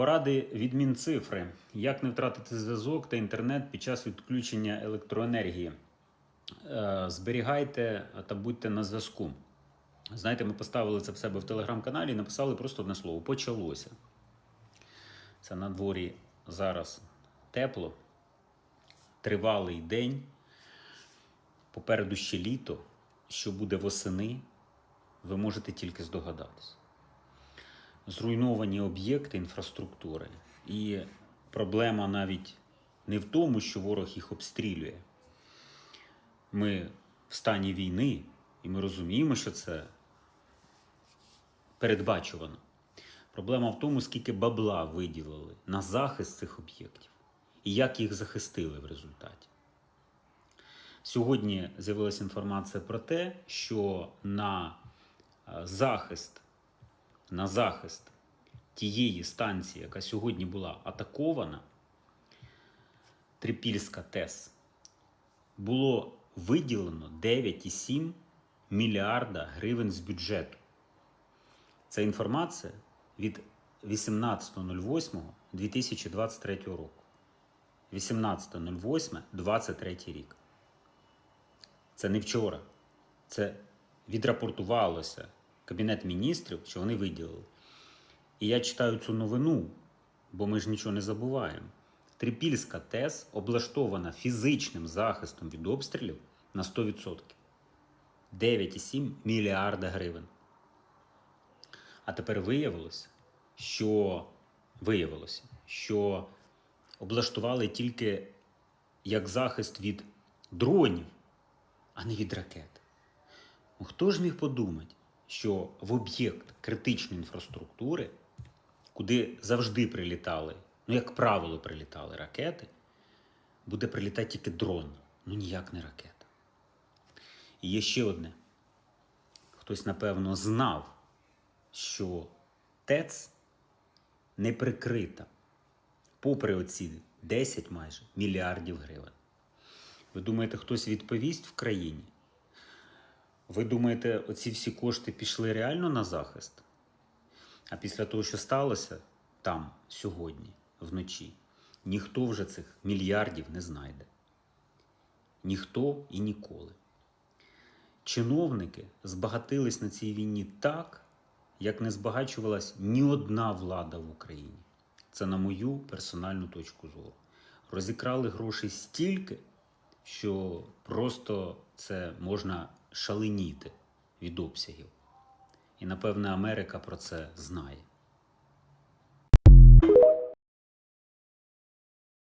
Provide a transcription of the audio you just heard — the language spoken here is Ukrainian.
Поради від Мінцифри. Як не втратити зв'язок та інтернет під час відключення електроенергії. Е, Зберігайте та будьте на зв'язку. Знаєте, ми поставили це в себе в телеграм-каналі і написали просто одне слово: почалося. Це на дворі зараз тепло, тривалий день. Попереду ще літо. Що буде восени, ви можете тільки здогадатися зруйновані об'єкти інфраструктури. І проблема навіть не в тому, що ворог їх обстрілює. Ми в стані війни, і ми розуміємо, що це передбачувано. Проблема в тому, скільки бабла виділили на захист цих об'єктів і як їх захистили в результаті. Сьогодні з'явилася інформація про те, що на е, захист на захист тієї станції, яка сьогодні була атакована, Трипільська ТЕС, було виділено 9,7 мільярда гривень з бюджету. Це інформація від 18.08.2023 року. 18.08.23 рік. Це не вчора. Це відрапортувалося Кабінет міністрів, що вони виділили. І я читаю цю новину, бо ми ж нічого не забуваємо. Трипільська ТЕС облаштована фізичним захистом від обстрілів на 100%. 9,7 мільярда гривень. А тепер виявилося, що виявилося, що облаштували тільки як захист від дронів, а не від ракет. Ну, хто ж міг подумати? Що в об'єкт критичної інфраструктури, куди завжди прилітали, ну, як правило, прилітали ракети, буде прилітати тільки дрон, ну ніяк не ракета. І є ще одне. Хтось, напевно, знав, що ТЕЦ не прикрита, попри оці 10 майже мільярдів гривень. Ви думаєте, хтось відповість в країні? Ви думаєте, оці всі кошти пішли реально на захист? А після того, що сталося там сьогодні, вночі, ніхто вже цих мільярдів не знайде. Ніхто і ніколи. Чиновники збагатились на цій війні так, як не збагачувалась ні одна влада в Україні. Це на мою персональну точку зору. Розікрали грошей стільки, що просто це можна шаленіти від обсягів. І напевне Америка про це знає.